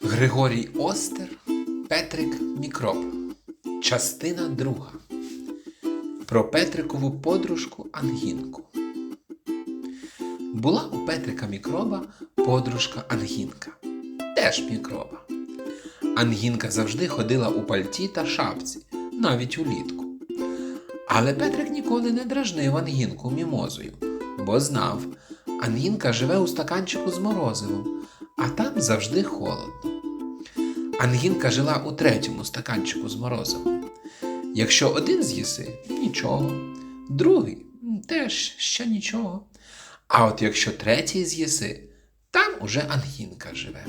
Григорій Остер, Петрик Мікроб. Частина друга. Про Петрикову подружку Ангінку. Була у Петрика Мікроба подружка Ангінка. Теж мікроба. Ангінка завжди ходила у пальті та шапці, навіть улітку. Але Петрик ніколи не дражнив Ангінку мімозою, бо знав, Ангінка живе у стаканчику з морозивом, а там завжди холодно. Ангінка жила у третьому стаканчику з морозивом. Якщо один з'їси нічого, другий теж ще нічого. А от якщо третій з'їси, там уже Ангінка живе.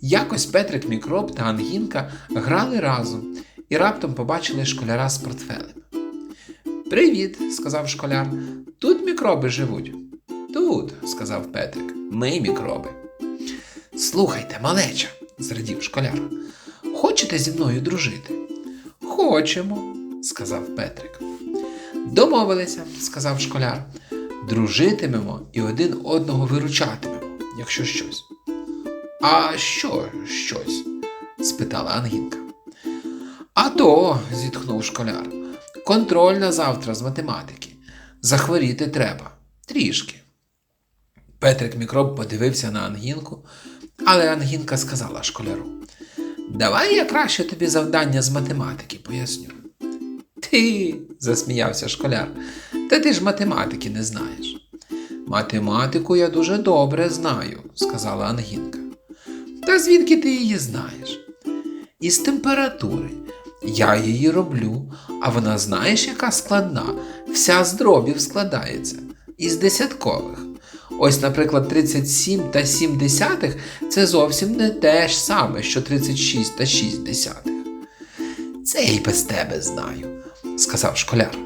Якось Петрик Мікроб та Ангінка грали разом і раптом побачили школяра з портфелем. Привіт, сказав школяр. Тут мікроби живуть. Тут, сказав Петрик, ми мікроби. Слухайте, малеча, зрадів школяр. Хочете зі мною дружити? Хочемо, сказав Петрик. Домовилися, сказав школяр. Дружитимемо і один одного виручатимемо, якщо щось. А що щось? спитала Ангінка. А то, зітхнув школяр, контроль на завтра з математики. Захворіти треба. Трішки. Петрик мікроб подивився на Ангінку, але Ангінка сказала школяру: Давай я краще тобі завдання з математики поясню. Ти, засміявся школяр, та ти ж математики не знаєш. Математику я дуже добре знаю, сказала Ангінка. Та звідки ти її знаєш? Із температури. Я її роблю, а вона знаєш, яка складна, вся з дробів складається, із десяткових. Ось, наприклад, 37 та 7 десятих це зовсім не те ж саме, що 36 та 6 десятих. Це я й без тебе знаю, сказав школяр.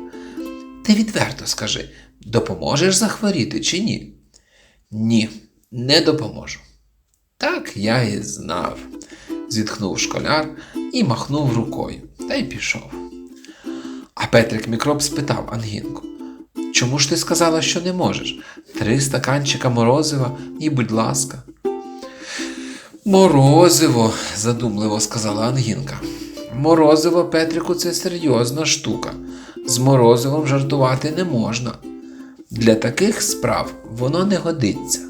Ти відверто скажи, допоможеш захворіти чи ні? Ні, не допоможу. Так я і знав, зітхнув школяр і махнув рукою та й пішов. А Петрик мікроб спитав Ангінку. Чому ж ти сказала, що не можеш? Три стаканчика морозива і, будь ласка. Морозиво, задумливо сказала Ангінка. Морозиво, Петрику, це серйозна штука. З морозивом жартувати не можна. Для таких справ воно не годиться.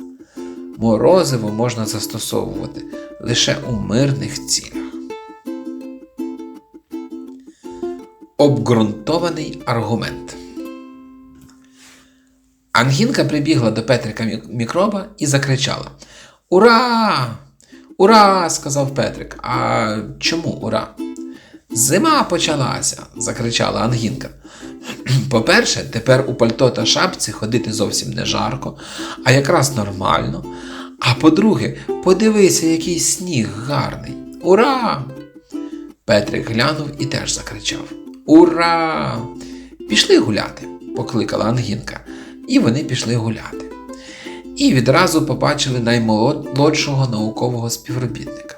Морозиво можна застосовувати лише у мирних цілях. Обґрунтований аргумент. Ангінка прибігла до Петрика мі- мікроба і закричала: Ура! Ура! сказав Петрик. А чому ура? Зима почалася, закричала Ангінка. По-перше, тепер у пальто та шапці ходити зовсім не жарко, а якраз нормально. А по-друге, подивися, який сніг гарний. Ура! Петрик глянув і теж закричав: Ура! Пішли гуляти, покликала Ангінка, і вони пішли гуляти. І відразу побачили наймолодшого наукового співробітника.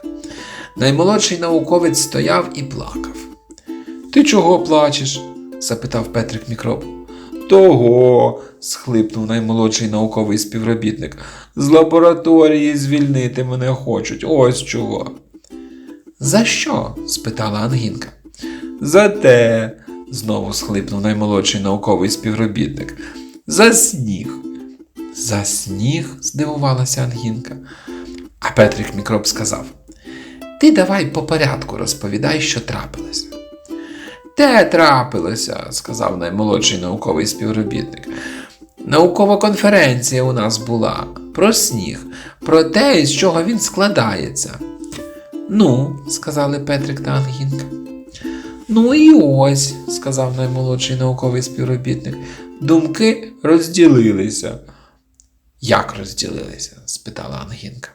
Наймолодший науковець стояв і плакав. Ти чого плачеш? запитав Петрик мікроб. Того, схлипнув наймолодший науковий співробітник. З лабораторії звільнити мене хочуть. Ось чого. За що? спитала Ангінка. За те, знову схлипнув наймолодший науковий співробітник. За сніг. За сніг? здивувалася Ангінка. А Петрик мікроб сказав: Ти давай по порядку розповідай, що трапилося. Те трапилося, сказав наймолодший науковий співробітник. Наукова конференція у нас була про сніг, про те, з чого він складається. Ну, сказали Петрик та Ангінка. Ну і ось, сказав наймолодший науковий співробітник, думки розділилися. Як розділилися? спитала Ангінка.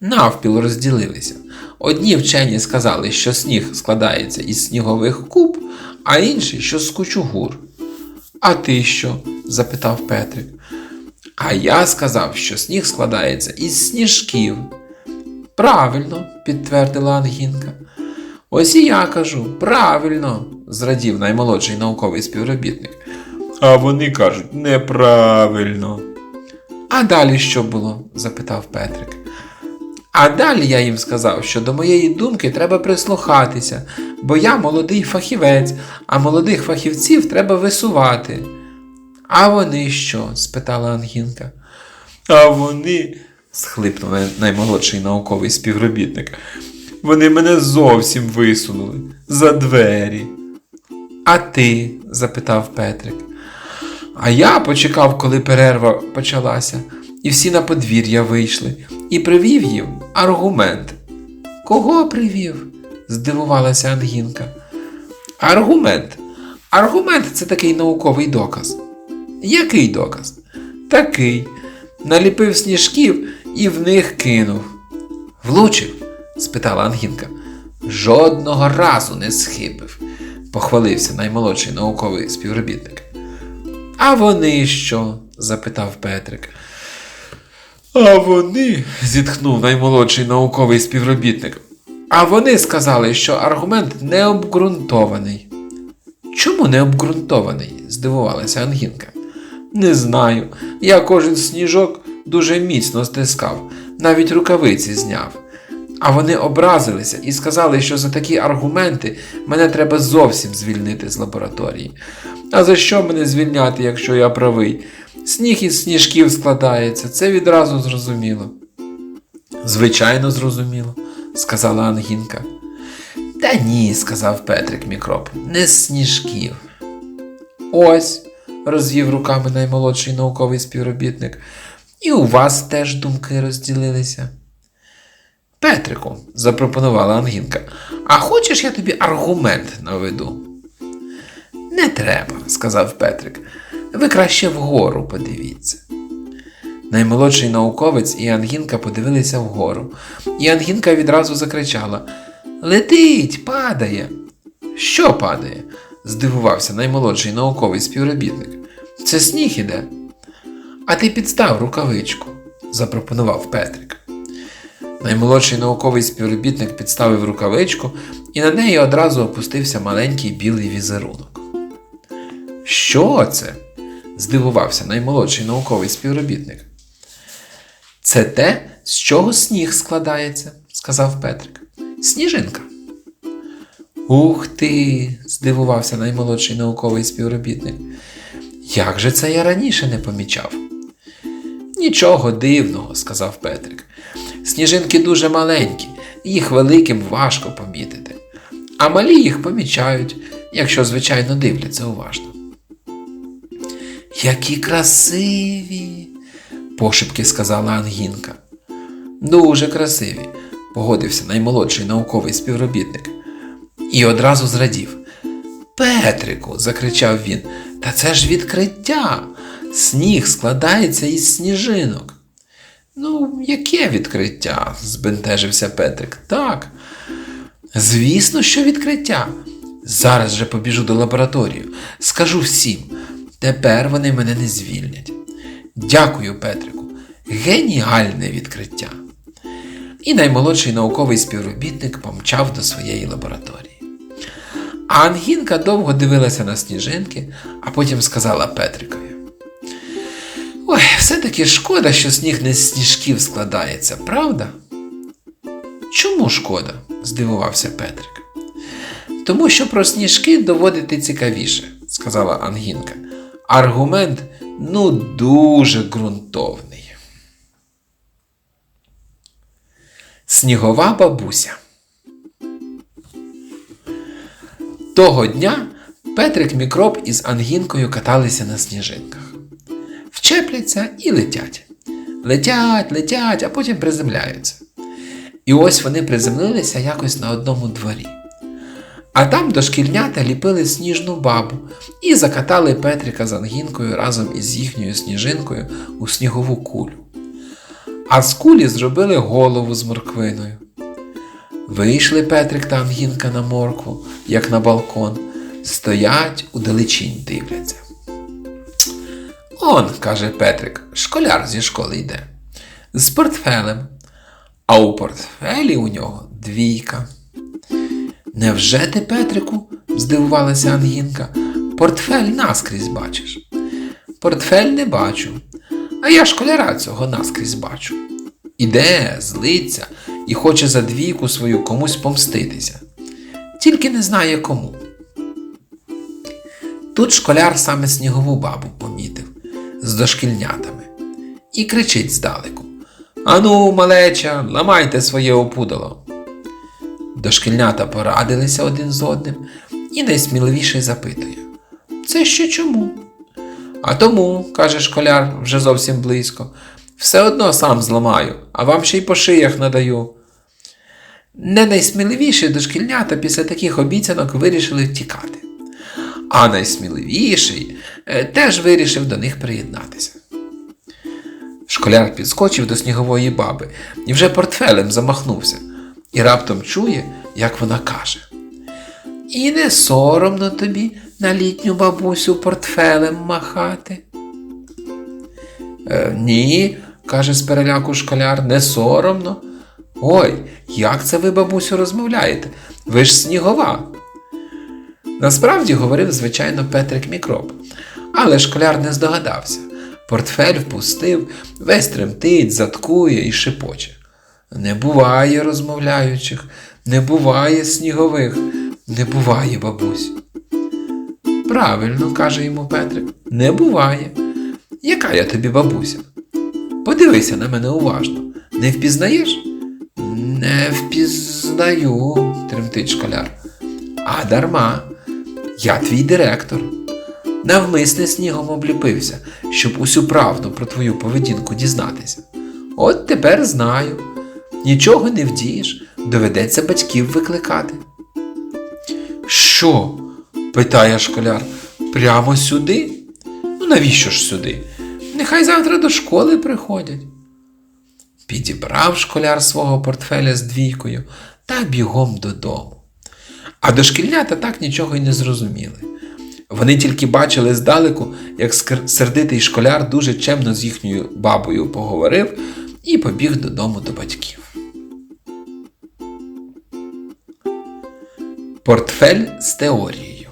Навпіл розділилися. Одні вчені сказали, що сніг складається із снігових куб, а інші, що з кучугур. А ти що? запитав Петрик. А я сказав, що сніг складається із сніжків. Правильно, підтвердила Ангінка. Ось і я кажу, правильно, зрадів наймолодший науковий співробітник. А вони кажуть неправильно. А далі що було? запитав Петрик. А далі я їм сказав, що до моєї думки треба прислухатися, бо я молодий фахівець, а молодих фахівців треба висувати. А вони що? спитала Ангінка. А вони, схлипнув наймолодший науковий співробітник. Вони мене зовсім висунули за двері. Ти? запитав Петрик. А я почекав, коли перерва почалася, і всі на подвір'я вийшли, і привів їм аргумент. Кого привів? здивувалася Ангінка. Аргумент. Аргумент це такий науковий доказ. Який доказ? Такий. Наліпив сніжків і в них кинув. Влучив? спитала Ангінка. Жодного разу не схибив, похвалився наймолодший науковий співробітник. А вони що? запитав Петрик. А вони, зітхнув наймолодший науковий співробітник. А вони сказали, що аргумент не обґрунтований. Чому не обґрунтований? здивувалася Ангінка. Не знаю. Я кожен сніжок дуже міцно стискав, навіть рукавиці зняв. А вони образилися і сказали, що за такі аргументи мене треба зовсім звільнити з лабораторії. А за що мене звільняти, якщо я правий? Сніг із сніжків складається, це відразу зрозуміло. Звичайно, зрозуміло, сказала Ангінка. Та ні, сказав Петрик мікроб, не з сніжків. Ось, розвів руками наймолодший науковий співробітник, і у вас теж думки розділилися. Петрику, запропонувала Ангінка, а хочеш я тобі аргумент наведу? Не треба, сказав Петрик. Ви краще вгору подивіться. Наймолодший науковець і Ангінка подивилися вгору, і Ангінка відразу закричала Летить, падає. Що падає? здивувався наймолодший науковий співробітник. Це сніг іде. А ти підстав рукавичку, запропонував Петрик. Наймолодший науковий співробітник підставив рукавичку, і на неї одразу опустився маленький білий візерунок. Що це? здивувався наймолодший науковий співробітник. Це те, з чого сніг складається, сказав Петрик. Сніжинка. Ух ти, здивувався наймолодший науковий співробітник. Як же це я раніше не помічав? Нічого дивного, сказав Петрик. Сніжинки дуже маленькі, їх великим важко помітити. А малі їх помічають, якщо, звичайно, дивляться уважно. Які красиві, пошепки сказала Ангінка. Дуже красиві, погодився наймолодший науковий співробітник. І одразу зрадів. Петрику, закричав він, та це ж відкриття. Сніг складається із сніжинок. Ну, яке відкриття? збентежився Петрик. Так. Звісно, що відкриття. Зараз же побіжу до лабораторії. Скажу всім. Тепер вони мене не звільнять. Дякую, Петрику. Геніальне відкриття. І наймолодший науковий співробітник помчав до своєї лабораторії. А Ангінка довго дивилася на сніжинки, а потім сказала Петрикові. Ой, все-таки шкода, що сніг не з сніжків складається, правда? Чому шкода? здивувався Петрик. Тому що про сніжки доводити цікавіше, сказала Ангінка. Аргумент ну дуже ґрунтовний. Снігова бабуся. Того дня Петрик мікроб із Ангінкою каталися на сніжинках. Вчепляться і летять. Летять, летять, а потім приземляються. І ось вони приземлилися якось на одному дворі. А там дошкільнята ліпили сніжну бабу і закатали Петрика з Ангінкою разом із їхньою сніжинкою у снігову кулю. А з кулі зробили голову з морквиною. Вийшли Петрик та Ангінка на моркву, як на балкон, стоять удалечінь дивляться. Он, каже Петрик, школяр зі школи йде. З портфелем. А у портфелі у нього двійка. Невже ти, Петрику? здивувалася Ангінка. Портфель наскрізь бачиш. Портфель не бачу, а я школяра цього наскрізь бачу. Іде, злиться і хоче за двійку свою комусь помститися. Тільки не знає кому. Тут школяр саме снігову бабу помітив з дошкільнятами і кричить здалеку: Ану, малеча, ламайте своє опудало. Дошкільнята порадилися один з одним і найсміливіший запитує: Це ще чому? А тому, каже школяр вже зовсім близько, все одно сам зламаю, а вам ще й по шиях надаю. Не найсміливіші дошкільнята після таких обіцянок вирішили втікати. А найсміливіший теж вирішив до них приєднатися. Школяр підскочив до снігової баби і вже портфелем замахнувся, і раптом чує, як вона каже: І не соромно тобі на літню бабусю портфелем махати. Е, ні, каже з переляку школяр, не соромно. Ой, як це ви, бабусю, розмовляєте? Ви ж снігова. Насправді говорив, звичайно, Петрик Мікроб, але школяр не здогадався. Портфель впустив, весь тремтить, заткує і шепоче. Не буває розмовляючих, не буває снігових, не буває бабусь. Правильно, каже йому Петрик, не буває. Яка я тобі бабуся? Подивися на мене уважно. Не впізнаєш? Не впізнаю, тремтить школяр. А дарма. Я твій директор. Навмисне снігом обліпився, щоб усю правду про твою поведінку дізнатися. От тепер знаю. Нічого не вдієш, доведеться батьків викликати. Що? питає школяр. Прямо сюди? Ну навіщо ж сюди? Нехай завтра до школи приходять. Підібрав школяр свого портфеля з двійкою та бігом додому. А дошкільнята так нічого й не зрозуміли. Вони тільки бачили здалеку, як сердитий школяр дуже чемно з їхньою бабою поговорив і побіг додому до батьків. Портфель з теорією.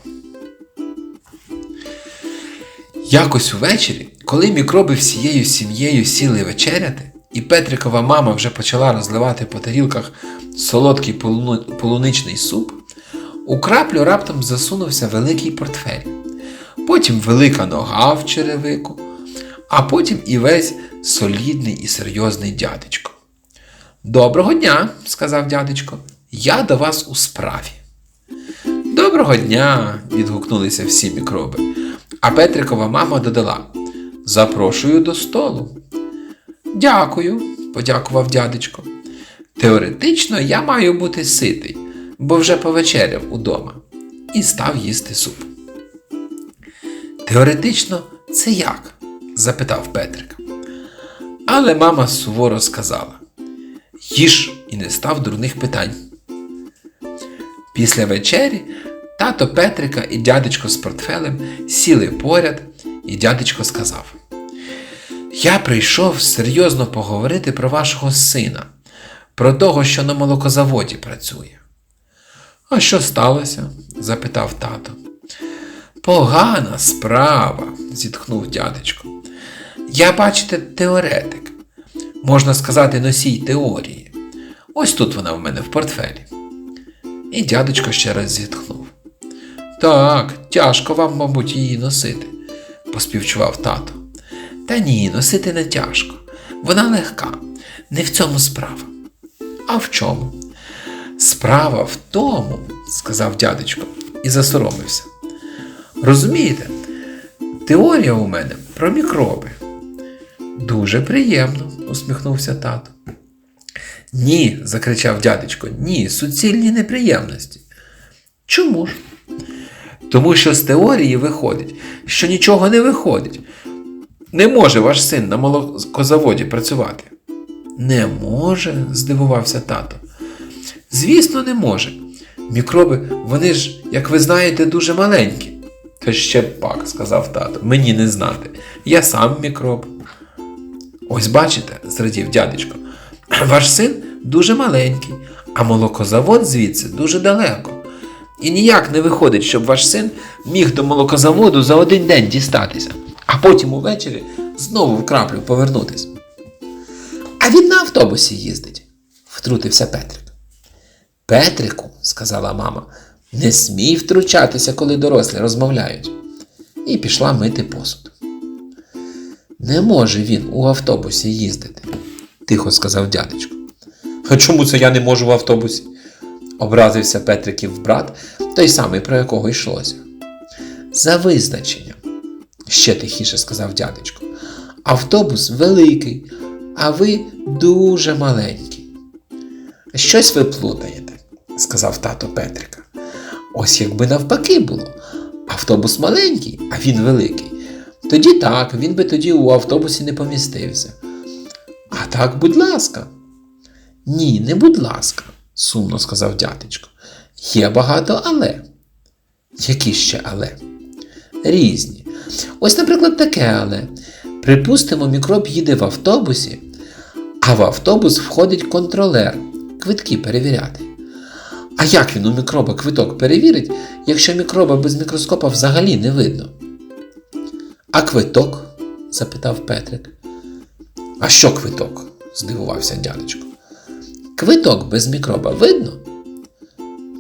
Якось увечері, коли мікроби всією сім'єю сіли вечеряти, і Петрикова мама вже почала розливати по тарілках солодкий полуничний суп, у краплю раптом засунувся великий портфель, потім велика нога в черевику, а потім і весь солідний і серйозний дядечко. Доброго дня, сказав дядечко, я до вас у справі. Доброго дня! відгукнулися всі мікроби. А Петрикова мама додала: Запрошую до столу. Дякую, подякував дядечко. Теоретично я маю бути ситий, бо вже повечеряв удома, і став їсти суп. Теоретично, це як? запитав Петрик. Але мама суворо сказала: їж і не став дурних питань. Після вечері тато Петрика і дядечко з портфелем сіли поряд, і дядечко сказав: Я прийшов серйозно поговорити про вашого сина, про того, що на молокозаводі працює. А що сталося? запитав тато. Погана справа, зітхнув дядечко. Я, бачите, теоретик. Можна сказати, носій теорії. Ось тут вона в мене в портфелі. І дядечко ще раз зітхнув. Так, тяжко вам, мабуть, її носити, поспівчував тато. Та ні, носити не тяжко. Вона легка. Не в цьому справа. А в чому? Справа в тому, сказав дядечко і засоромився. Розумієте, теорія у мене про мікроби. Дуже приємно, усміхнувся тато. Ні, закричав дядечко, ні, суцільні неприємності. Чому ж? Тому що з теорії виходить, що нічого не виходить. Не може ваш син на молокозаводі працювати. Не може, здивувався тато. Звісно, не може. Мікроби, вони ж, як ви знаєте, дуже маленькі. Та ще пак, сказав тато, мені не знати. Я сам мікроб. Ось бачите, зрадів дядечко, ваш син дуже маленький, а молокозавод звідси дуже далеко. І ніяк не виходить, щоб ваш син міг до молокозаводу за один день дістатися, а потім увечері знову в краплю повернутись. А він на автобусі їздить. Втрутився Петрик. Петрику, сказала мама, не смій втручатися, коли дорослі розмовляють. І пішла мити посуд. Не може він у автобусі їздити, тихо сказав дядечко. А чому це я не можу в автобусі? образився Петриків брат, той самий, про якого йшлося. За визначенням, ще тихіше сказав дядечко. Автобус великий, а ви дуже маленький. Щось ви плутаєте, сказав тато Петрика. Ось якби навпаки було. Автобус маленький, а він великий. Тоді так, він би тоді у автобусі не помістився. А так, будь ласка. Ні, не будь ласка, сумно сказав дядечко. Є багато але. Які ще але? Різні. Ось, наприклад, таке але. Припустимо, мікроб їде в автобусі, а в автобус входить контролер квитки перевіряти. А як він у мікроба квиток перевірить, якщо мікроба без мікроскопа взагалі не видно? А квиток? запитав Петрик. А що квиток? здивувався дядечко. Квиток без мікроба видно?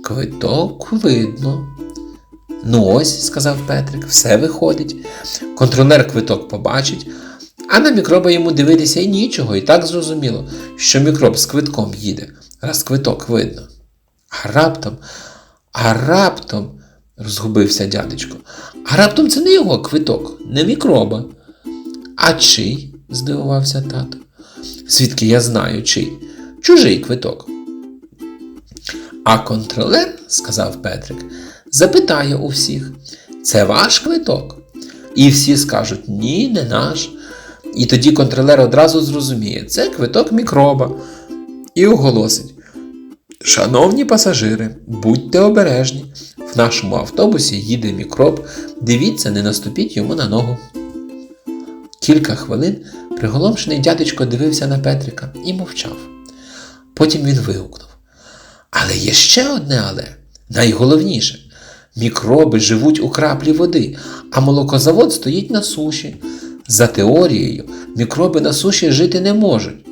Квиток видно. Ну ось, сказав Петрик, все виходить. Контролер квиток побачить, а на мікроба йому дивитися і нічого, і так зрозуміло, що мікроб з квитком їде, раз квиток видно. А раптом, а раптом, розгубився дядечко, а раптом це не його квиток, не мікроба. А чий? здивувався тато. Звідки я знаю чий? Чужий квиток. А контролер, сказав Петрик, запитає у всіх, це ваш квиток? І всі скажуть ні, не наш. І тоді контролер одразу зрозуміє, це квиток мікроба. І оголосить: Шановні пасажири, будьте обережні. В нашому автобусі їде мікроб, дивіться, не наступіть йому на ногу. Кілька хвилин приголомшений дядечко дивився на Петрика і мовчав. Потім він вигукнув. Але є ще одне але, найголовніше. Мікроби живуть у краплі води, а молокозавод стоїть на суші. За теорією, мікроби на суші жити не можуть.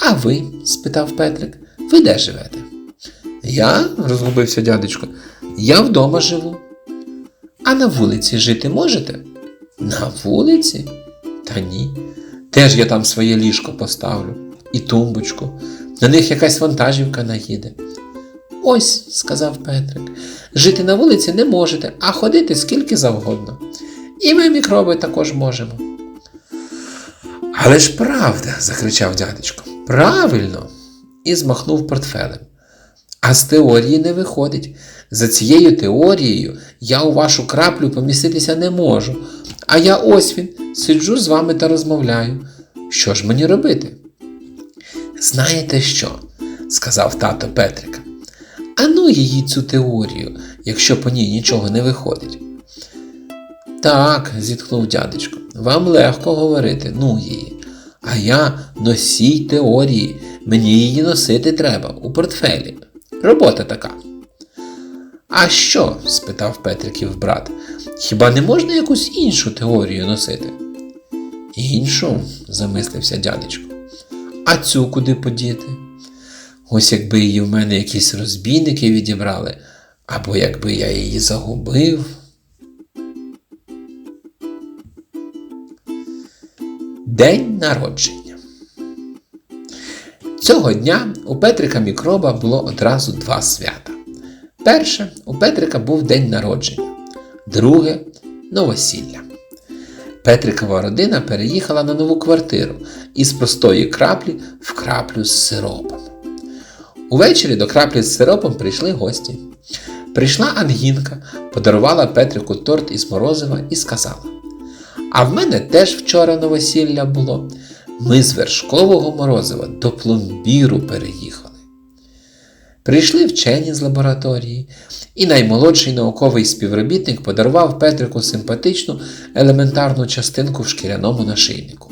А ви? спитав Петрик, ви де живете? Я, розгубився дядечко, я вдома живу. А на вулиці жити можете? На вулиці? Та ні. Теж я там своє ліжко поставлю і тумбочку. На них якась вантажівка наїде. Ось, сказав Петрик, жити на вулиці не можете, а ходити скільки завгодно. І ми мікроби також можемо. Але ж правда, закричав дядечко. Правильно. І змахнув портфелем. А з теорії не виходить. За цією теорією я у вашу краплю поміститися не можу. А я ось він, сиджу з вами та розмовляю. Що ж мені робити? Знаєте що? сказав тато Петрика. Ану її цю теорію, якщо по ній нічого не виходить. Так, зітхнув дядечко, вам легко говорити, ну її. А я носій теорії, мені її носити треба у портфелі. Робота така. А що? спитав Петриків брат. Хіба не можна якусь іншу теорію носити? Іншу, замислився дядечко. А цю куди подіти? Ось якби її в мене якісь розбійники відібрали, або якби я її загубив. День народження. Цього дня у Петрика Мікроба було одразу два свята. Перше, у Петрика був день народження, друге новосілля. Петрикова родина переїхала на нову квартиру із простої краплі в краплю з сиропом. Увечері до краплі з сиропом прийшли гості. Прийшла Ангінка, подарувала Петрику торт із морозива і сказала: А в мене теж вчора новосілля було. Ми з вершкового морозива до пломбіру переїхали. Прийшли вчені з лабораторії, і наймолодший науковий співробітник подарував Петрику симпатичну елементарну частинку в шкіряному нашийнику.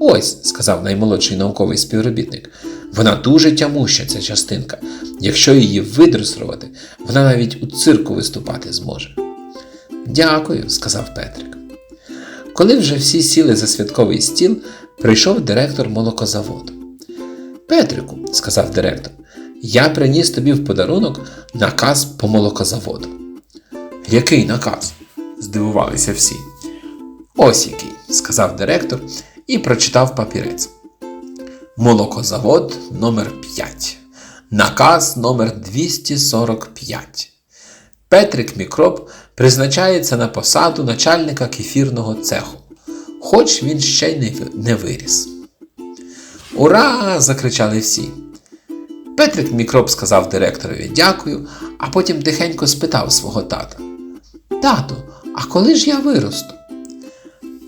Ось, сказав наймолодший науковий співробітник, вона дуже тямуща, ця частинка. Якщо її видресувати, вона навіть у цирку виступати зможе. Дякую, сказав Петрик. Коли вже всі сіли за святковий стіл, прийшов директор молокозаводу. Петрику, сказав директор, я приніс тобі в подарунок наказ по молокозаводу. Який наказ? здивувалися всі. Ось який, сказав директор і прочитав папірець. Молокозавод номер 5 Наказ номер 245. Петрик Мікроб призначається на посаду начальника кефірного цеху, хоч він ще й не виріс. Ура! закричали всі. Петрик Мікроб сказав директорові дякую, а потім тихенько спитав свого тата: Тату, а коли ж я виросту?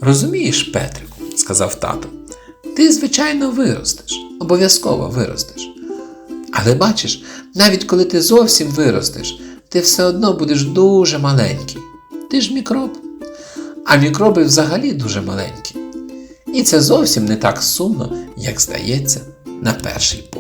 Розумієш, Петрику, сказав тато, ти, звичайно, виростеш, обов'язково виростеш. Але бачиш, навіть коли ти зовсім виростеш, ти все одно будеш дуже маленький. Ти ж мікроб. А мікроби взагалі дуже маленькі. І це зовсім не так сумно, як здається, на перший погляд.